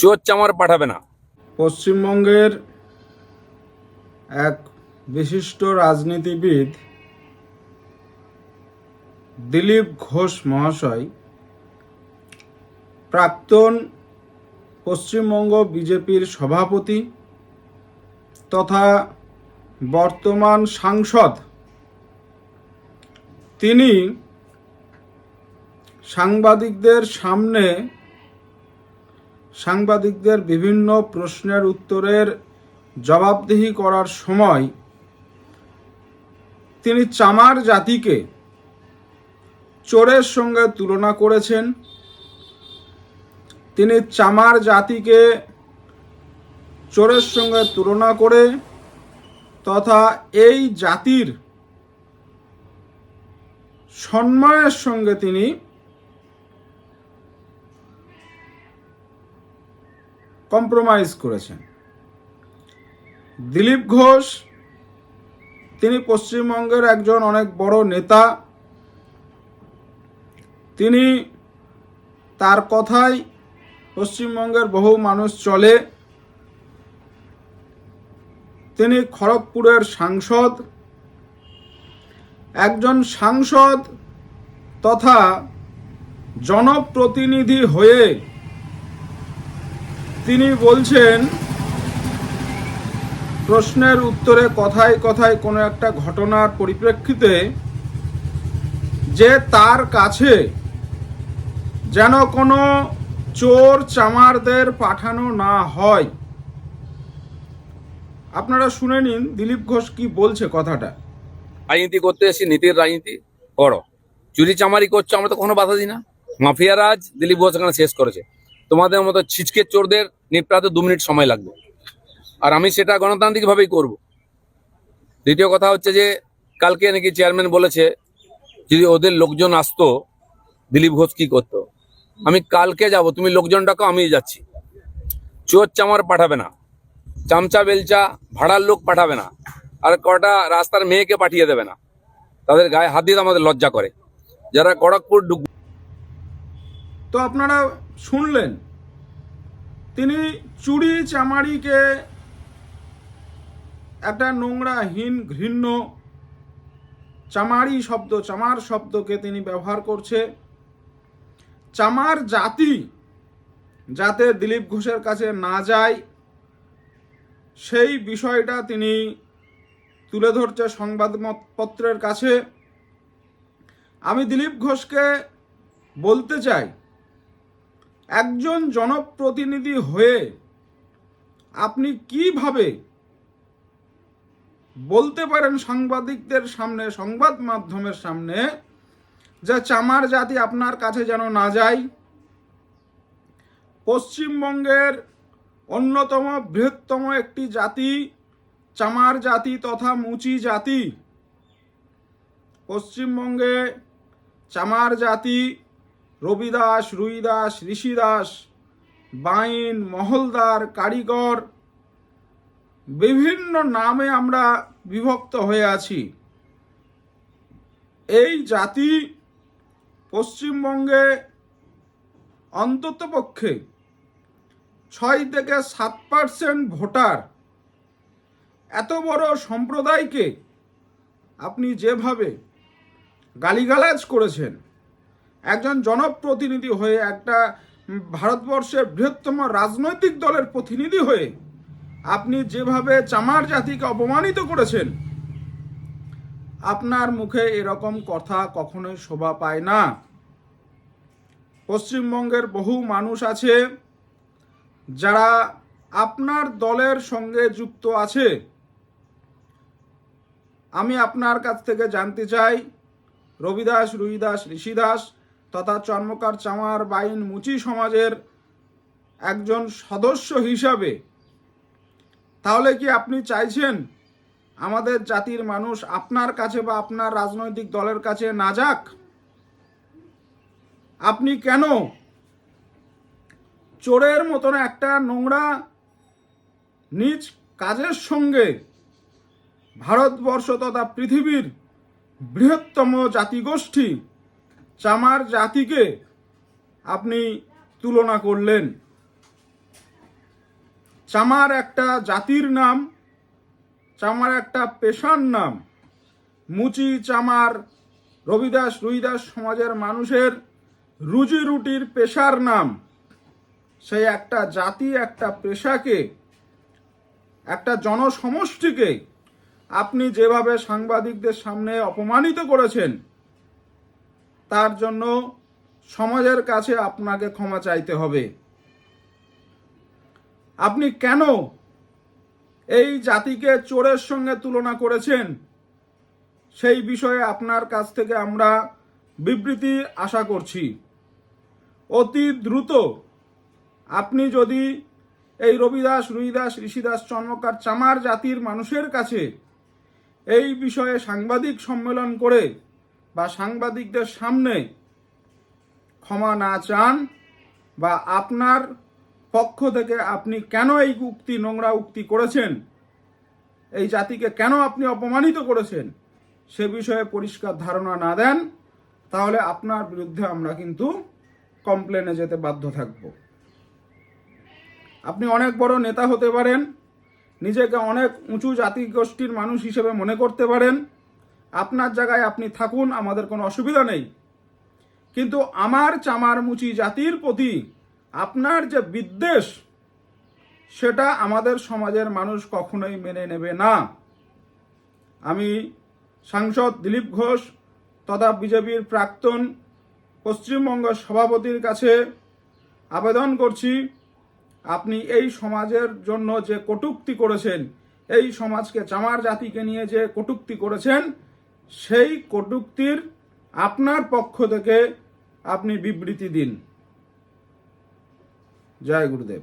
চোর চামার পাঠাবে না। পশ্চিমবঙ্গের এক বিশিষ্ট রাজনীতিবিদ দিলীপ ঘোষ মহাশয় প্রাক্তন পশ্চিমবঙ্গ বিজেপির সভাপতি তথা বর্তমান সাংসদ। তিনি সাংবাদিকদের সামনে সাংবাদিকদের বিভিন্ন প্রশ্নের উত্তরের জবাবদিহি করার সময় তিনি চামার জাতিকে চোরের সঙ্গে তুলনা করেছেন। তিনি চামার জাতিকে চোরের সঙ্গে তুলনা করে তথা এই জাতির সম্মানের সঙ্গে তিনি কম্প্রোমাইজ করেছেন। দিলীপ ঘোষ, তিনি পশ্চিমবঙ্গের একজন অনেক বড় নেতা। তিনি তার কথাই পশ্চিমবঙ্গের বহু মানুষ চলে। তিনি খড়গপুরের সাংসদ। একজন সাংসদ তথা জনপ্রতিনিধি হয়ে তিনি বলছেন, প্রশ্নের উত্তরে কথায় কথায় কোনো একটা ঘটনার পরিপ্রেক্ষিতে যে তার কাছে যেন কোনো চোর চামারদের পাঠানো না হয়। আপনারা শুনে নিন, দিলীপ ঘোষ কি বলছে কথাটা। রাজনীতি করতে এসে নীতির রাজনীতি। করো। চুরি চামারি করছ, আমরা তো কোনো বাধা দিই না। মাফিয়া রাজ, দিলীপ ঘোষ এখানে শেষ করেছে। তোমাদের মতো ছিচকে চোরদের নিপটাতে দু মিনিট সময় লাগবে। আর আমি সেটা গণতান্ত্রিকভাবেই করব। দ্বিতীয় কথা হচ্ছে যে, কালকে নাকি চেয়ারম্যান বলেছে, যদি ওদের লোকজন আসতো, দিলীপ ঘোষ কি করতো? আমি কালকে যাব, তুমি লোকজন ডাকো আমি যাচ্ছি। চোর চামার পাঠাবে না। চামচা, বেলচা, ভাড়ার লোক পাঠাবে না। আর কটা রাস্তার মেয়েকে পাঠিয়ে দেবে না। তাদের গায়ে হাত দিয়ে আমাদের লজ্জা করে। যারা খড়গপুর ঢুক তো আপনারা শুনলেন, তিনি চুরি চামারিকে একটা নোংরাহীন, ঘৃণ্য চামারি শব্দ, চামার শব্দকে তিনি ব্যবহার করছে। চামার জাতি যাতে দিলীপ ঘোষের কাছে না যায়, সেই বিষয়টা তিনি তুলে ধরছে সংবাদপত্রের কাছে। আমি দিলীপ ঘোষকে বলতে চাই একজন জনপ্রতিনিধি হয়ে আপনি কীভাবে বলতে পারেন সাংবাদিকদের সামনে, সংবাদ মাধ্যমের সামনে, যে চামার জাতি আপনার কাছে যেন না যায়? পশ্চিমবঙ্গের অন্যতম বৃহত্তম একটি জাতি, চামার জাতি তথা মুচি জাতি। পশ্চিমবঙ্গে চামার জাতি রবিদাস, রুইদাস, ঋষিদাস, বাইন, মহলদার, কারিগর, বিভিন্ন নামে আমরা বিভক্ত হয়ে আছি। এই জাতি পশ্চিমবঙ্গে অন্ততপক্ষে ছয় থেকে সাত পার্সেন্ট ভোটার। এত বড় সম্প্রদায়কে আপনি যেভাবে গালিগালাজ করেছেন একজন জনপ্রতিনিধি হয়ে একটা ভারতবর্ষের বৃহত্তম রাজনৈতিক দলের প্রতিনিধি হয়ে আপনি যেভাবে চামার জাতিকে অপমানিত করেছেন, আপনার মুখে এরকম কথা কখনোই শোভা পায় না। পশ্চিমবঙ্গের বহু মানুষ আছে যারা আপনার দলের সঙ্গে যুক্ত আছে। আমি আপনার কাছ থেকে জানতে চাই, রবিদাস, রুইদাস, ঋষিদাস তথা চর্মকার চামার বাইন মুচি সমাজের একজন সদস্য হিসাবে। তাহলে কি আপনি চাইছেন আমাদের জাতির মানুষ আপনার কাছে বা আপনার রাজনৈতিক দলের কাছে না যাক? আপনি কেন চোরের মতন একটা নোংরা নিজ কাজের সঙ্গে ভারতবর্ষ তথা পৃথিবীর বৃহত্তম জাতিগোষ্ঠী চামার জাতিকে আপনি তুলনা করলেন। চামার একটা জাতির নাম, চামার একটা পেশার নাম। মুচি চামার রবিদাস রুইদাস সমাজের মানুষের রুজি রুটির পেশার নাম। সেই একটা জাতি, একটা পেশাকে, একটা জনসমষ্টিকে আপনি যেভাবে সাংবাদিকদের সামনে অপমানিত করেছেন তার জন্য সমাজের কাছে আপনাকে ক্ষমা চাইতে হবে। আপনি কেন এই জাতিকে চোরের সঙ্গে তুলনা করেছেন? সেই বিষয়ে আপনার কাছ থেকে আমরা বিবৃতি আশা করছি। অতি দ্রুত আপনি যদি এই রবিদাস, রুইদাস, ঋষিদাস চন্মকার চামার জাতির মানুষের কাছে এই বিষয়ে সাংবাদিক সম্মেলন করে বা সাংবাদিকদের সামনে ক্ষমা না চান বা আপনার পক্ষ থেকে আপনি কেন এই উক্তি, নোংরা উক্তি করেছেন? এই জাতিকে কেন আপনি অপমানিত করেছেন? সে বিষয়ে পরিষ্কার ধারণা না দেন, তাহলে আপনার বিরুদ্ধে আমরা কিন্তু কমপ্লেনে যেতে বাধ্য থাকব। আপনি অনেক বড় নেতা হতে পারেন, নিজেকে অনেক উঁচু জাতিগোষ্ঠীর মানুষ হিসেবে মনে করতে পারেন আপনার জায়গায় আপনি থাকুন, আমাদের কোনো অসুবিধা নেই। কিন্তু আমার চামার মুচি জাতির প্রতি আপনার যে বিদ্বেষ, সেটা আমাদের সমাজের মানুষ কখনোই মেনে নেবে না। আমি সাংসদ দিলীপ ঘোষ তথা বিজেপির প্রাক্তন পশ্চিমবঙ্গ সভাপতির কাছে আবেদন করছি, আপনি এই সমাজের জন্য যে কটূক্তি করেছেন, এই সমাজকে, চামার জাতিকে নিয়ে যে কটূক্তি করেছেন সেই কটুক্তির আপনার পক্ষ থেকে আপনি বিবৃতি দিন। জয় গুরুদেব।